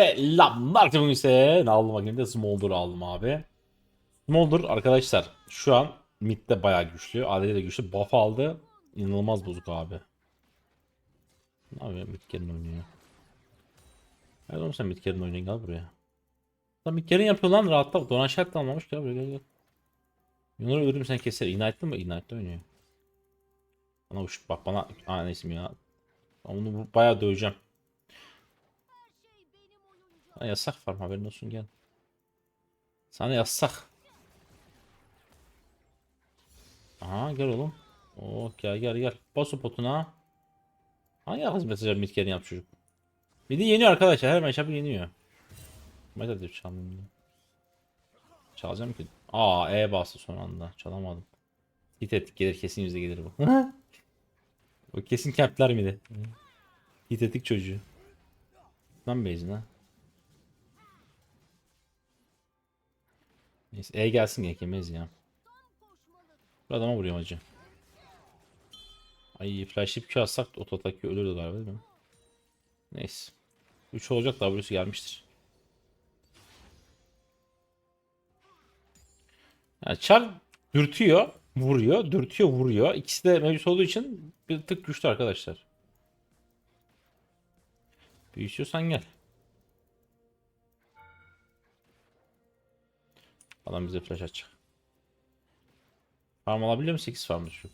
Selamlar bugün ise ne aldım bakayım da Smolder aldım abi. Smolder arkadaşlar şu an midde bayağı güçlü. AD'de de güçlü. Buff aldı. İnanılmaz bozuk abi. Ne yapıyor? Midcar'ın oynuyor. Hadi oğlum sen Midcar'ın oynuyorsun gel buraya. Lan Midcar'ın yapıyor lan rahatla. Donan şart almamış gel buraya gel gel. Yunar'ı öldürürüm sen keser. Ignite'lı mı? Ignite'lı oynuyor. Bana uç bak bana. Aa neyse ya. Ben bunu bu- bayağı döveceğim. Sana yasak farm haberin olsun gel. Sana yasak. Aha gel oğlum. Oh gel gel gel. Bas potuna. Hangi akız mesajı mitkerini yap çocuk. De yeniyor arkadaşlar. Her matchup'ı yeniyor. Meta diyor çalmayayım diye. Çalacağım ki. Aa E bastı son anda. Çalamadım. Hit ettik gelir kesin yüzde gelir bu. o kesin kempler miydi? Hit ettik çocuğu. Lan base'ine. ha. Neyse E gelsin ekemez ya. Bu adama vuruyorum acı. Ay flash'ip Q atsak ototaki ölürdü galiba değil mi? Neyse. 3 olacak W'su gelmiştir. Yani Char dürtüyor, vuruyor, dürtüyor, vuruyor. İkisi de mevcut olduğu için bir tık güçlü arkadaşlar. Büyüsüyorsan gel. Adam bize flash açacak. Farm alabiliyor mu? 8 farmdı şu.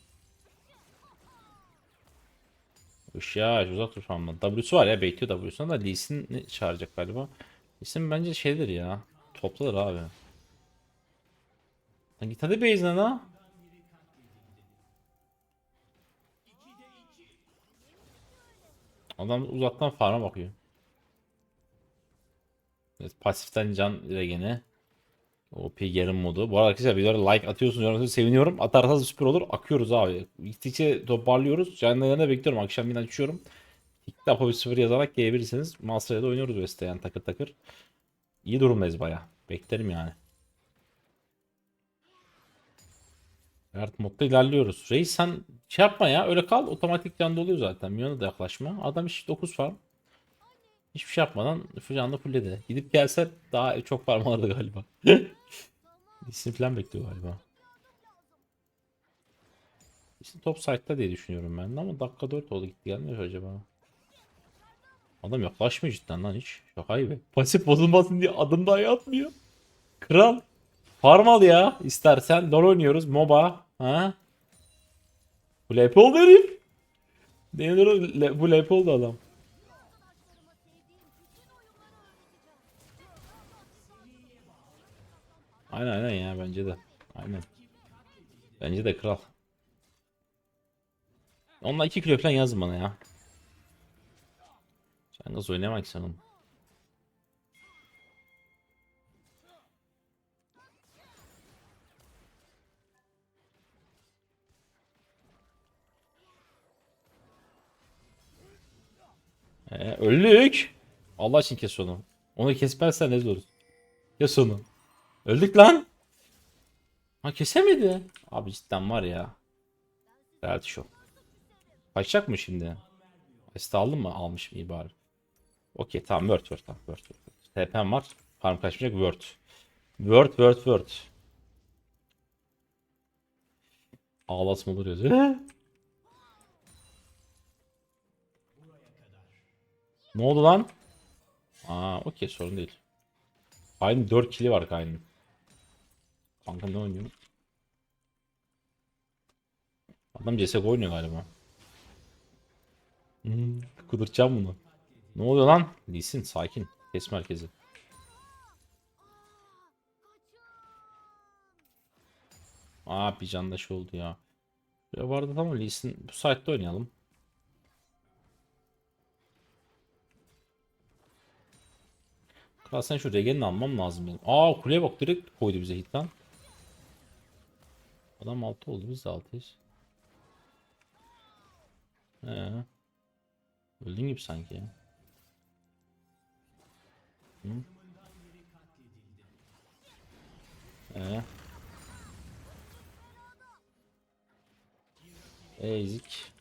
Işığa uzak dur farmdan. W'su var ya bekliyor W'suna da Lee çağıracak galiba. Sin bence şeydir ya. Topladır abi. Lan git hadi base'ine la. Adam uzaktan farma bakıyor. Evet, pasiften can regeni. OP yarım modu. Bu arada arkadaşlar videolara like atıyorsunuz. yorumlarınızı seviniyorum. Atarsanız süper olur. Akıyoruz abi. Gittikçe toparlıyoruz. Canlılarına bekliyorum. Akşam yine açıyorum. İlk defa bir sıfır yazarak gelebilirsiniz. Master'da da oynuyoruz West'te yani takır takır. İyi durumdayız baya. Beklerim yani. Art modda ilerliyoruz. Reis sen şey yapma ya. Öyle kal. Otomatik can doluyor zaten. Minyona da yaklaşma. Adam hiç 9 farm. Hiçbir şey yapmadan canlı fullledi. Gidip gelse daha çok farm alırdı galiba. İsim falan bekliyor galiba. İsim top site'da diye düşünüyorum ben de ama dakika 4 oldu gitti gelmiyor acaba. Adam yaklaşmıyor cidden lan hiç. Şaka gibi. Pasif bozulmasın diye adım dahi atmıyor. Kral. Farm al ya istersen. LoL oynuyoruz. MOBA. Ha? Bu LP oldu herif. Bu LP oldu adam. Aynen aynen ya bence de. Aynen. Bence de kral. Onunla 2 kilo falan yazın bana ya. Sen nasıl oynayamak ki sanırım. Ee, öldük. Allah için kes onu. Onu kesmezsen ne olur. Kes onu. Öldük lan. Ha kesemedi. Abi cidden var ya. Reality show. Kaçacak mı şimdi? Este aldın mı? Almış mı iyi bari. Okey tamam word word tamam word word. TP'm var. Farm kaçmayacak word. Word word word. Ağlasma olur yazıyor. ne oldu lan? Aa okey sorun değil. Aynı 4 kili var Kayn'ın. Kanka ne oynuyor? Adam CSGO oynuyor galiba. Hmm, kudurtacağım bunu. Ne oluyor lan? Lisin sakin. Kes merkezi. Aa bir can da şey oldu ya. Ya vardı tamam Lisin bu saatte oynayalım. Kral sen şu regenini almam lazım benim. Aa kuleye bak direkt koydu bize hit lan. Adam 6 oldu biz de 6'yız. Ee. Öldün gibi sanki ya. Hı? Ee. Ezik.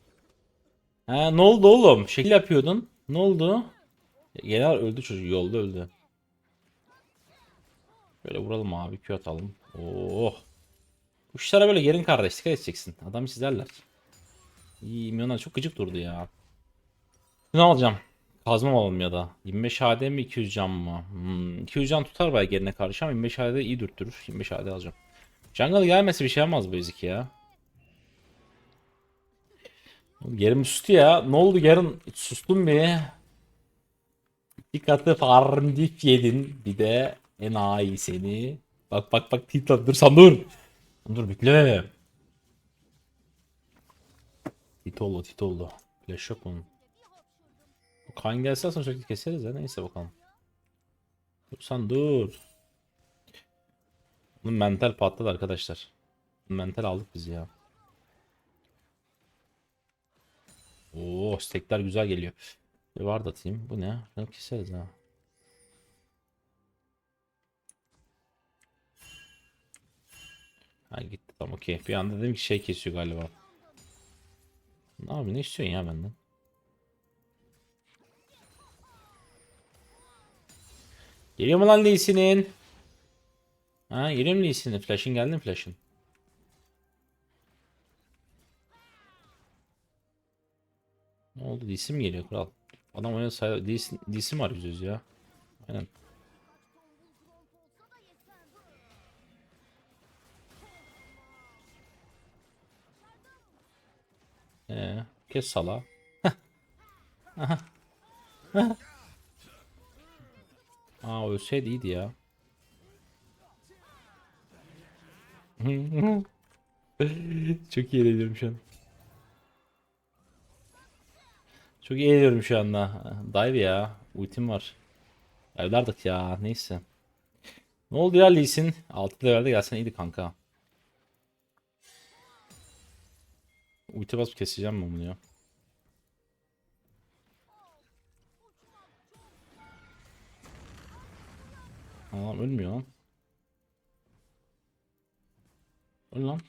Ha ne oldu oğlum? Şekil yapıyordun. Ne oldu? Genel öldü çocuk yolda öldü. Böyle vuralım abi Q atalım. Oh. Kuşlara böyle gelin kardeş dikkat edeceksin. Adam çizerler. İyi milyonlar çok gıcık durdu ya. Ne alacağım? Kazma mı alalım ya da. 25 AD mi 200 can mı? Hmm, 200 can tutar bayağı gerine karşı ama 25 AD iyi dürttürür. 25 AD alacağım. Jungle gelmesi bir şey yapmaz bu ya. Yarın sustu ya. Ne oldu? Hiç Sustum bir. İki katı farm dip yedin. Bir de enayi seni. Bak bak bak Tita dur sen dur. Bekle. Titollo Titollo. Flash yok onun. Kan gelse aslında sürekli keseriz ya. Neyse bakalım. Dur sen dur. Bunun mental patladı arkadaşlar. Mental aldık biz ya. Oo stekler güzel geliyor. Bir var da atayım. Bu ne? Bunu keseriz ha. Ha gitti tamam okey. Bir anda dedim ki şey kesiyor galiba. Abi ne istiyorsun ya benden? Geliyor mu lan Lee Sin'in? Ha geliyor mu Lee Sin'in? Flash'ın geldi mi Flash'ın? Ne oldu? DC mi geliyor kral? Adam oyuna say DC mi arıyoruz ya? Aynen. Ee, kes sala. Aa ölseydi iyiydi ya. Çok iyi ediyorum şu an. Çok iyi ediyorum şu anda. Dive ya. Ultim var. Evlerdik ya. Neyse. Ne oldu ya Lee Sin? 6 levelde gelsen iyiydi kanka. Ulti basıp keseceğim ben bunu ya. Adam ölmüyor lan. Öl lan.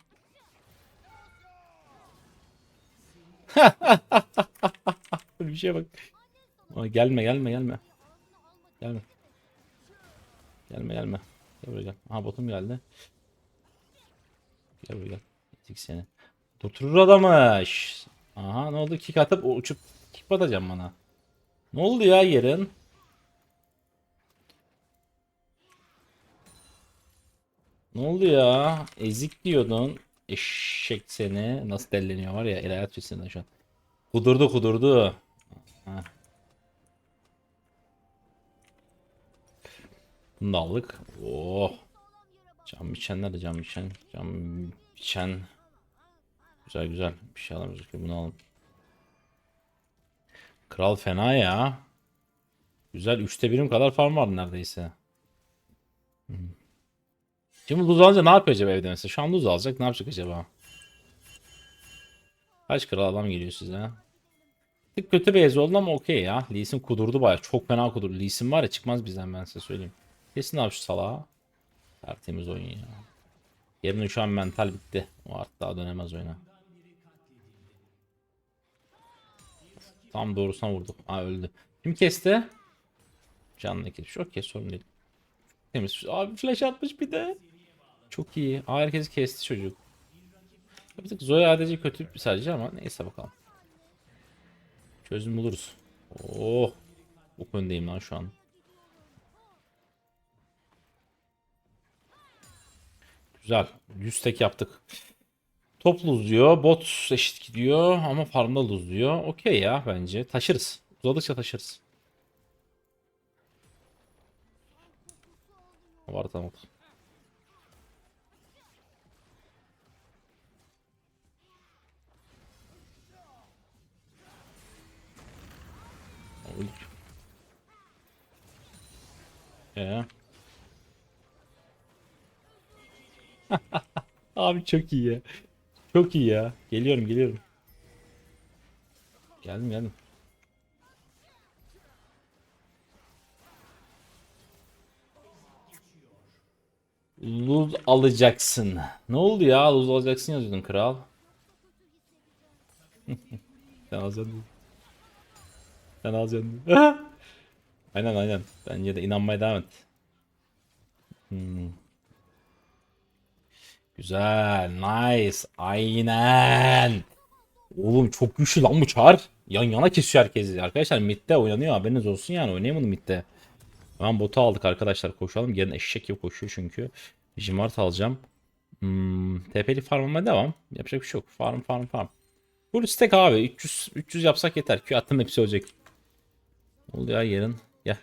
Bir şeye bak. Aa, gelme gelme gelme. Gelme. Gelme gelme. Gel buraya gel. Aha botum geldi. Gel buraya gel. Ezik seni. Oturur adamı. Şşş. Aha ne oldu? Kick atıp uçup kick batacağım bana. Ne oldu ya yarın? Ne oldu ya? Ezik diyordun. Eşek seni. Nasıl delleniyor var ya. El atıyorsun şu an. Kudurdu kudurdu. Ha. Bunu da aldık. Oh. Cam biçen nerede cam biçen? Cam biçen. Güzel güzel. Bir şey alamıyoruz ki bunu alalım. Kral fena ya. Güzel. Üçte birim kadar farm var neredeyse. Hmm. Şimdi luz alınca ne yapıyor acaba evde mesela? Şu an luz alacak. Ne yapacak acaba? Kaç kral adam geliyor size? Tık kötü beyaz oldu ama okey ya. Lee Sin kudurdu baya. Çok fena kudurdu. Lee Sin var ya çıkmaz bizden ben size söyleyeyim. Kesin abi şu salağa. Tertemiz oyun ya. Yerine şu an mental bitti. O artık daha dönemez oyuna. Tam doğrusuna vurduk. Aa öldü. Kim kesti? Canlı kesmiş. Okey sorun değil. Temiz. Abi flash atmış bir de. Çok iyi. Aa herkesi kesti çocuk. Bir tık Zoe ADC kötü bir sadece ama neyse bakalım. Çözüm buluruz. Oh. Bu öndeyim lan şu an. Güzel. 100 tek yaptık. Top diyor. Bot eşit gidiyor ama farmda diyor. Okey ya bence. Taşırız. Uzadıkça taşırız. Var tamam. Ee? Abi çok iyi. Çok iyi ya. Geliyorum geliyorum. Geldim geldim. Luz alacaksın. Ne oldu ya? Luz alacaksın yazıyordun kral. Sen alacaksın. Sen alacaksın. Aynen aynen. Bence de inanmaya devam et. Hmm. Güzel. Nice. Aynen. Oğlum çok güçlü lan bu çar. Yan yana kesiyor herkesi. Arkadaşlar midde oynanıyor haberiniz olsun yani oynayamadım midde. Hemen botu aldık arkadaşlar koşalım. Gelin eşek gibi koşuyor çünkü. Jimart alacağım. Hmm, TP'li farmıma devam. Yapacak bir şey yok. Farm farm farm. Full stack abi. 300 300 yapsak yeter. Q attım hepsi olacak. Ne oluyor ya yarın? Gel.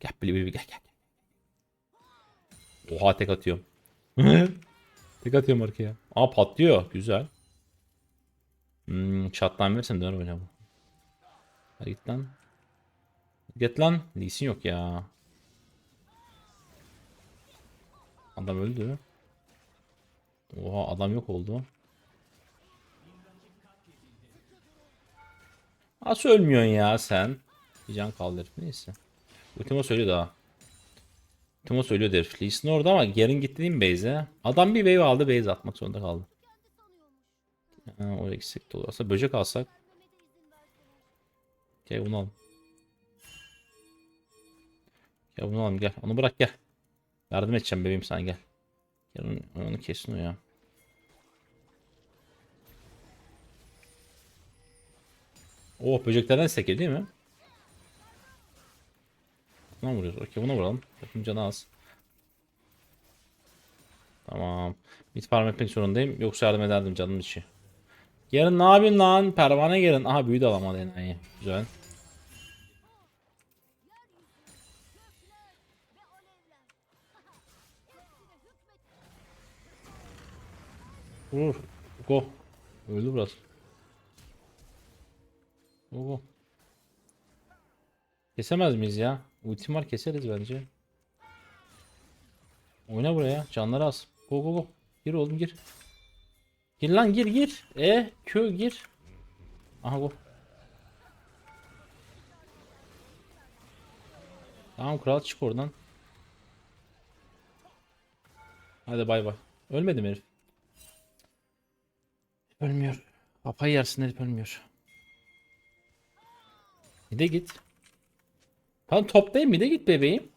Gel bili bili gel gel. Oha tek atıyorum. tek atıyorum arkaya. Aa patlıyor. Güzel. Hmm, çatlan verirsen döner hocam. Hadi git lan. Git lan. Lee Sin yok ya. Adam öldü. Oha adam yok oldu. Nasıl ölmüyorsun ya sen? Bir can kaldı herif neyse. Ultimo söylüyor daha. Ultimo söylüyor herif. Lee orada ama Garen gitti değil mi base'e? Adam bir wave aldı base atmak zorunda kaldı. Ha, gitsek de olur. Aslında böcek alsak. Gel bunu alalım. Gel bunu alalım gel. Onu bırak gel. Yardım edeceğim bebeğim sana gel. Gel onu, onu kesin o ya. Oh böceklerden sekir değil mi? Buna vuruyoruz. Okey buna vuralım. Bakın canı az. Tamam. Mid farm etmek zorundayım. Yoksa yardım ederdim canım içi. Yarın ne yapayım lan? Pervane gelin. Aha büyü de alamadı enayi. Güzel. Vur. Go. Öldü biraz. Go go. Kesemez miyiz ya? Ultim var keseriz bence. Oyna buraya. Canları az. Go go go. Gir oğlum gir. Gir lan gir gir. E Q gir. Aha bu. Tamam kral çık oradan. Hadi bay bay. Ölmedi mi herif? Ölmüyor. Kafayı yersin herif ölmüyor. Bir git. Tamam toplayayım bir de git bebeğim.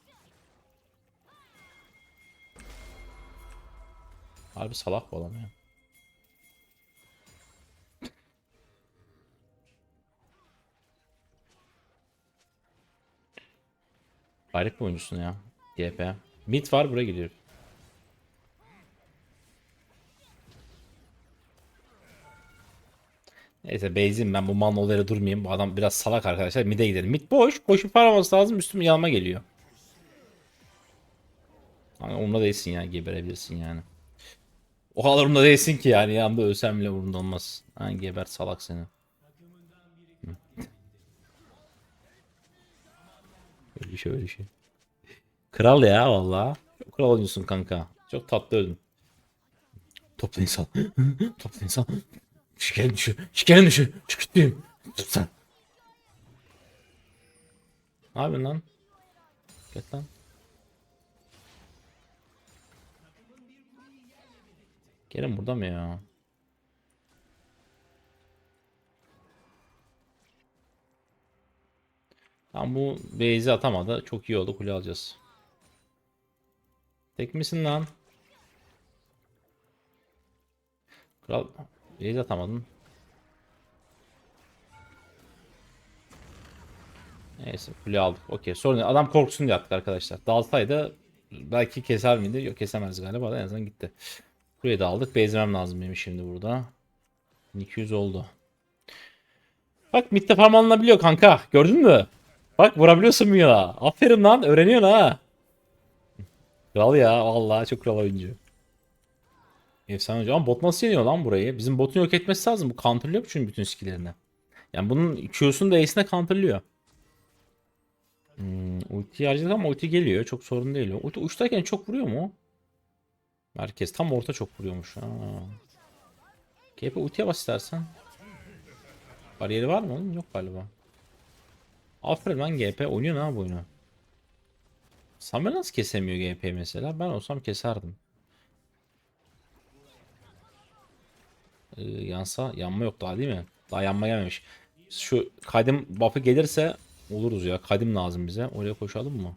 Harbi salak bu adam ya. Garip bir oyuncusun ya. GP. Mid var buraya gidiyor. Neyse base'im ben bu manolere durmayayım. Bu adam biraz salak arkadaşlar. Mid'e gidelim. Mid boş. Koşup paraması lazım. Üstüme yanıma geliyor. Hani umurda değilsin ya. Geberebilirsin yani. O kadar umurda değilsin ki yani. Yanında ölsem bile umurumda olmaz. Ha, geber salak seni. Öyle şey öyle şey. Kral ya valla. Kral oyuncusun kanka. Çok tatlı öldün. Topla insan. Topla insan. Şekerim düşü. Şekerim düşü. Çıkıttım. Tut sen. Ne yapıyorsun lan? Git lan. Gelin burada mı ya? Tamam bu base'i atamadı. Çok iyi oldu. Kule alacağız. Tek misin lan? Kral base atamadın. Neyse kule aldık. Okey. Sorun değil. Adam korksun diye attık arkadaşlar. Dalsaydı belki keser miydi? Yok kesemez galiba. En azından gitti. Kuleyi de aldık. Bezmem lazım benim şimdi burada. 200 oldu. Bak midde farm alınabiliyor kanka. Gördün mü? Bak vurabiliyorsun ya? Aferin lan. Öğreniyorsun ha. Kral ya. Vallahi çok kral oyuncu. Efsane oyuncu. Ama bot nasıl yeniyor lan burayı? Bizim botun yok etmesi lazım. Bu counterlıyor çünkü bütün skill'lerini. Yani bunun Q'sunu da Ace'ine counterlıyor. Hmm, ulti harcadık ama ulti geliyor. Çok sorun değil. Ulti uçtayken çok vuruyor mu? Merkez tam orta çok vuruyormuş. Ha. GP ultiye bas istersen. Bariyeri var mı oğlum? Yok galiba. Aferin lan GP oynuyor ne abi oyunu. Samuel nasıl kesemiyor GP mesela? Ben olsam keserdim. Ee, yansa yanma yok daha değil mi? Daha yanma gelmemiş. Şu kaydım buff'ı gelirse oluruz ya. Kadim lazım bize. Oraya koşalım mı?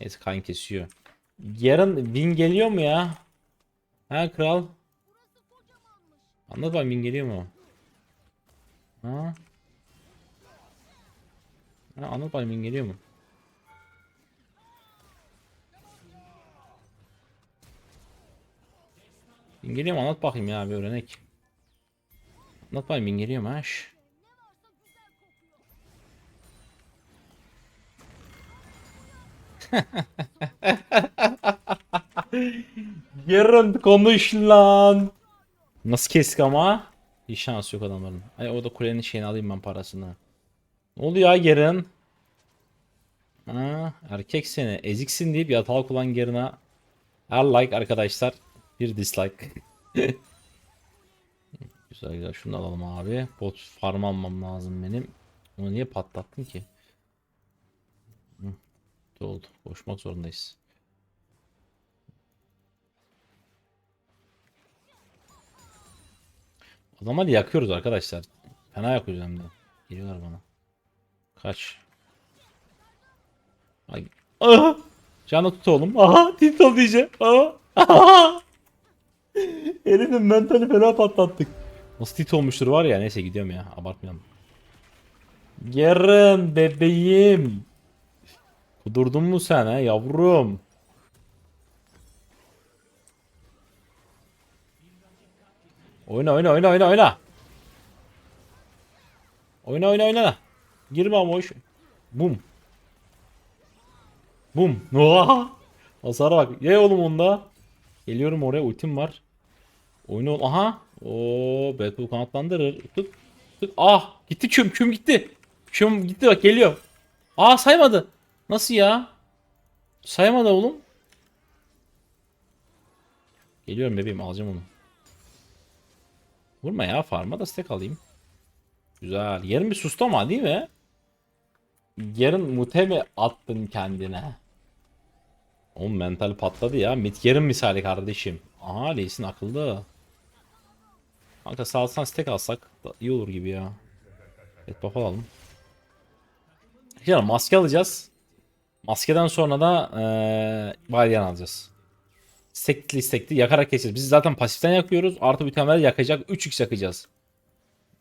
Neyse kan kesiyor. Yarın win geliyor mu ya? Ha kral? Anlat bakayım win geliyor mu? Ha? Ha anlat bakayım win geliyor mu? Win geliyor mu? Anlat bakayım ya bir öğrenek. Bakayım win geliyor mu? Yarın konuş lan. Nasıl kestik ama? Hiç şans yok adamların. Ay o da kulenin şeyini alayım ben parasını. Ne oluyor ya yarın? Ha, erkek seni eziksin deyip yatağa olan yarına her like arkadaşlar bir dislike. güzel güzel şunu da alalım abi. Bot farm almam lazım benim. Onu niye patlattın ki? Hı, oldu. Koşmak zorundayız. Adamları yakıyoruz arkadaşlar. Fena yakıyoruz hem de. Geliyorlar bana. Kaç. Ay. Aha! Canı tut oğlum. Aha! Tilt diyeceğim. Aha! Aha! Herifin mentali fena patlattık. Nasıl olmuştur var ya. Neyse gidiyorum ya. Abartmayalım. Yarın bebeğim. Kudurdun mu sen ha yavrum? Oyna oyna oyna oyna oyna. Oyna oyna oyna. Girme ama hoş. Bum. Bum. Oha. Hasara bak. Ye oğlum onda. Geliyorum oraya ultim var. Oyna ol. Aha. Oo, Battle kanatlandırır. Tut. Tut. Ah, gitti küm küm gitti. Küm gitti bak geliyor. Aa saymadı. Nasıl ya? Saymadı oğlum. Geliyorum bebeğim alacağım onu. Vurma ya farma da stack alayım. Güzel. Yarın bir sustama değil mi? Yarın mute attın kendine? Oğlum mental patladı ya. Mit yarın misali kardeşim. Aha Lee'sin akıllı. Kanka salsan stack alsak iyi olur gibi ya. Evet buff alalım. Ya maske alacağız. Maskeden sonra da eee Valyan alacağız. Stekli istekli yakarak keseceğiz. Biz zaten pasiften yakıyoruz. Artı bitenleri yakacak. 3x yakacağız.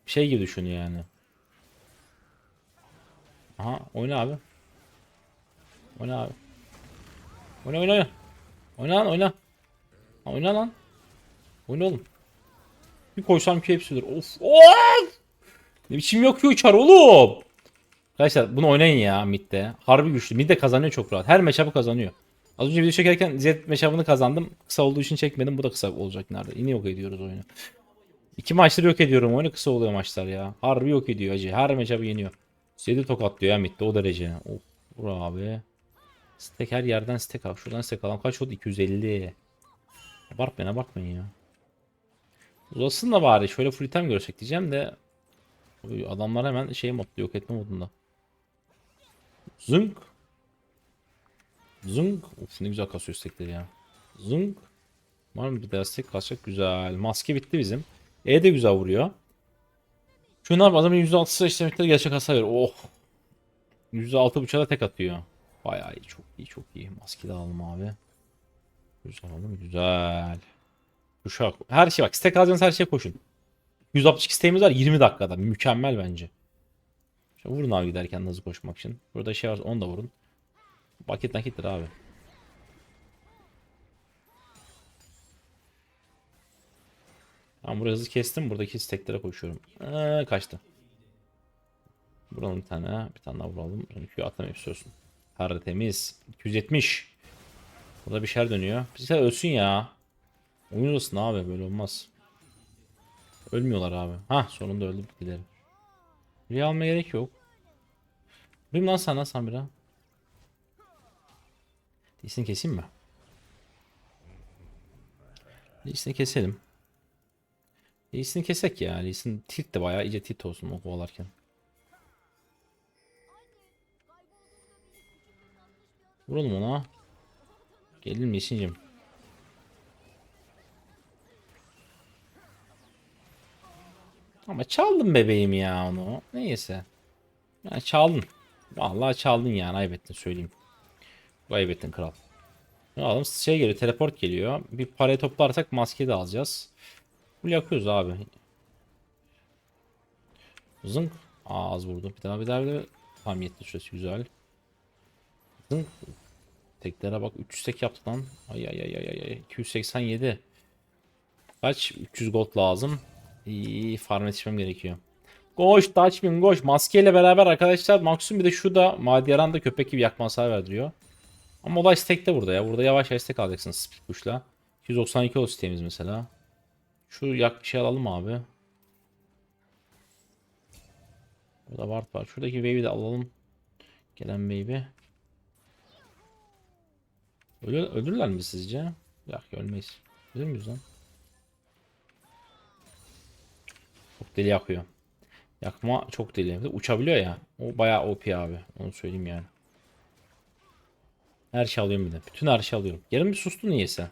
Şey gibi düşün yani. Aha oyna abi. Oyna abi. Oyna oyna oyna. Oyna lan oyna. Oyna lan. Oyna oğlum. Bir koysam ki hepsi olur. Of of. Ne biçim yakıyor çar oğlum. Arkadaşlar bunu oynayın ya midde. Harbi güçlü. Midde kazanıyor çok rahat. Her matchup'ı kazanıyor. Az önce video çekerken Z matchup'ını kazandım. Kısa olduğu için çekmedim. Bu da kısa olacak nerede. Yine yok ediyoruz oyunu. İki maçları yok ediyorum oyunu. Kısa oluyor maçlar ya. Harbi yok ediyor acı. Her matchup'ı yeniyor. Zed'i tokatlıyor ya midde o derece. Of vur abi. Stack her yerden stack al. Şuradan stack alalım. Kaç oldu? 250. Abartmayın abartmayın ya. Uzasın da bari. Şöyle full item görsek diyeceğim de. Adamlar hemen şey modda yok etme modunda. Zınk. Zınk. Of ne güzel kasıyor stackleri ya. Zınk. Var mı bir destek kasacak? Güzel. Maske bitti bizim. E de güzel vuruyor. Şunu abi adamın %6'sı işlemekleri gerçek hasar veriyor. Oh. %6.5'a da tek atıyor. Bayağı iyi. Çok iyi. Çok iyi. Maske de alalım abi. Güzel oğlum. Güzel. Kuşak. Her şey bak. Stack alacağınız her şeye koşun. 162 isteğimiz var 20 dakikada. Mükemmel bence. Şöyle vurun abi giderken hızlı koşmak için. Burada şey var onu da vurun. Paket nakittir abi. Tamam burayı hızlı kestim. Buradaki steklere koşuyorum. Ee, kaçtı. Vuralım bir tane. Bir tane daha vuralım. Çünkü atlamayıp istiyorsun. Her temiz. 270. Burada bir şeyler dönüyor. Bizler ölsün ya. Oyun abi böyle olmaz. Ölmüyorlar abi. Ha sonunda öldü bitkileri. Buraya almaya gerek yok. Vurayım lan sana Samira. Lee'sini keseyim mi? Lee'sini keselim. Lee'sini kesek ya. Lee'sin tilt de bayağı iyice tilt olsun o kovalarken. Vuralım ona. Gelin Lee'sincim. Ama çaldın bebeğim ya onu. Neyse. Yani çaldın. Vallahi çaldın yani ayıbettin söyleyeyim. Ayıbettin kral. Ne alalım? Şey geliyor teleport geliyor. Bir parayı toplarsak maskeyi de alacağız. Bu yakıyoruz abi. Zınk. Aa, az vurdu. Bir daha bir daha bir daha. Tamam yetti süresi güzel. Zınk. Teklere bak 300 tek yaptı lan. Ay ay ay ay ay. 287. Kaç? 300 gold lazım. İyi farm yetişmem gerekiyor. Koş Dutchman koş. Maskeyle beraber arkadaşlar maksimum bir de şurada Madiyaran da köpek gibi yakma hasar verdiriyor. Ama olay stack'te burada ya. Burada yavaş yavaş stack alacaksınız split push'la. 292 oldu sistemimiz mesela. Şu yak şey alalım abi. Burada ward var. Şuradaki wave'i de alalım. Gelen wave'i. Ölür, ölürler mi sizce? Yok ölmeyiz. Ölür müyüz lan? Çok deli yakıyor. Yakma çok deli. Uçabiliyor ya. O bayağı OP abi. Onu söyleyeyim yani. Her şey alıyorum bir de. Bütün her şey alıyorum. Yarın bir sustu niyeyse.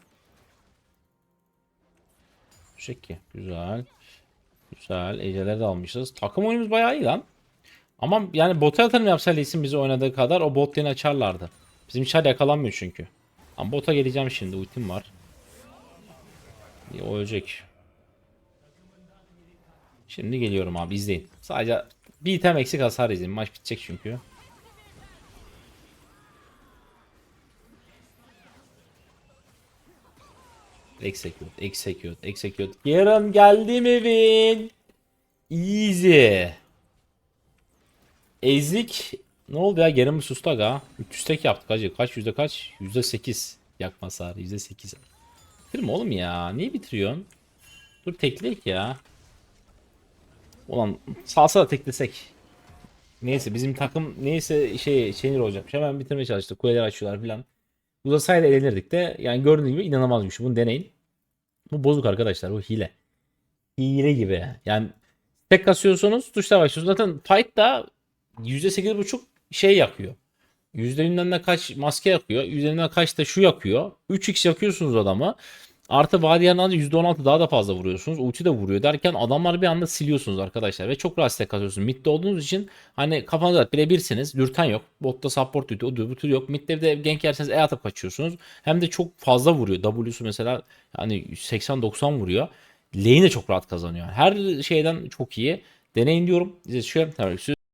Şeki. Güzel. Güzel. Eceleri de almışız. Takım oyunumuz bayağı iyi lan. Ama yani bota yatırım yapsa Lee'sin bizi oynadığı kadar o bot lane açarlardı. Bizim çar yakalanmıyor çünkü. Ama bota geleceğim şimdi. Ultim var. İyi, O ölecek. Şimdi geliyorum abi izleyin. Sadece bir item eksik hasar izleyin. Maç bitecek çünkü. Execute, execute, execute. Yarın geldim evin. Easy. Ezik. Ne oldu ya? Mi sustu aga? 300 tek yaptık hacı. Kaç yüzde kaç? Yüzde 8. Yakma hasarı. Yüzde 8. Bitirme oğlum ya. Niye bitiriyorsun? Dur tekleyek ya. Ulan salsa da teklesek. Neyse bizim takım neyse şey şeyler olacakmış. Hemen bitirmeye çalıştık. Kuleler açıyorlar filan. Uzasaydı eğlenirdik de. Yani gördüğünüz gibi şey. Bunu deneyin. Bu bozuk arkadaşlar. Bu hile. Hile gibi. Yani tek kasıyorsunuz tuşla başlıyorsunuz. Zaten fight da %8.5 şey yakıyor. Yüzlerinden de kaç maske yakıyor. Yüzlerinden kaç da şu yakıyor. 3x yakıyorsunuz adamı. Artı Vadiyan'ın alınca %16 daha da fazla vuruyorsunuz. Ulti de vuruyor derken adamlar bir anda siliyorsunuz arkadaşlar. Ve çok rahat stack atıyorsunuz. Mid'de olduğunuz için hani kafanızda birebirsiniz. Dürten yok. Botta support duty, o tür yok. Mid'de de gank yerseniz E atıp kaçıyorsunuz. Hem de çok fazla vuruyor. W'su mesela hani 80-90 vuruyor. Lane de çok rahat kazanıyor. Her şeyden çok iyi. Deneyin diyorum. Size şu